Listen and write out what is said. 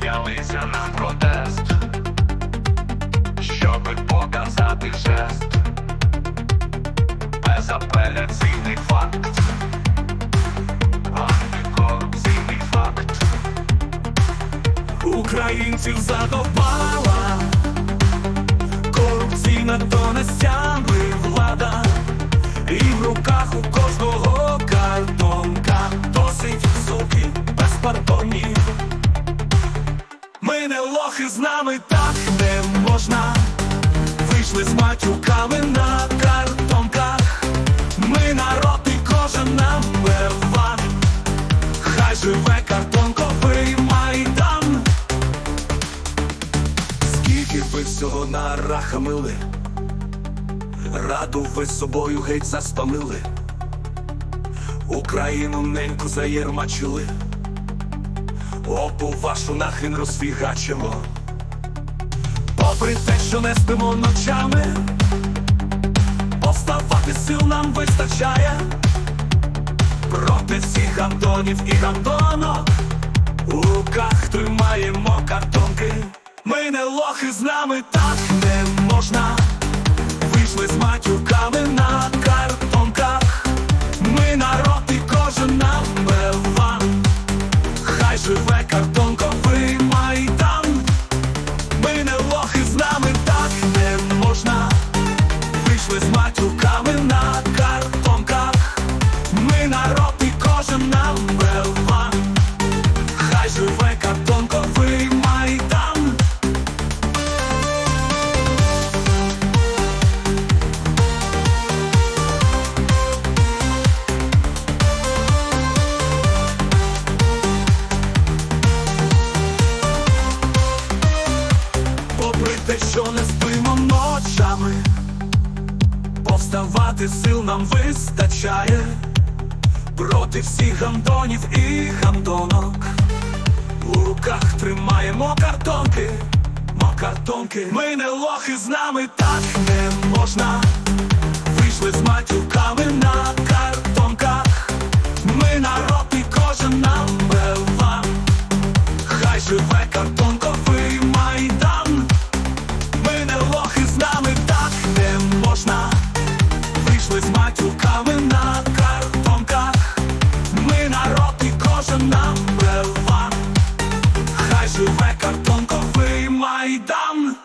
вулицях протест, щоби показати жест, безапеляційний факт, антикорупційний факт. Українців задовбала корупційна то нестямли влада, матюками на картонках. Ми народ і кожен number one. Хай живе картонковий майдан. Скільки ви всього нарахамили, раду ви собою геть заспамили, Україну неньку заєрмачили, опу вашу нахрін розфігачимо. Попри те, що не спимо ночами, Поставати сил нам вистачає проти всіх гандонів і гандонок. У руках тримаємо картонки. Ми не лохи з нами так не можна. Попри те, що не спимо ночами, повставати сил нам вистачає проти всіх гандонів і гандонок. У руках тримаємо картонки, мо картонки. Ми не лохи з нами так не можна. Вийшли з матюками на картонках. Ми народ і кожен number one. Хай живе картонковий кожен number one. Хай живе картонковий майдан.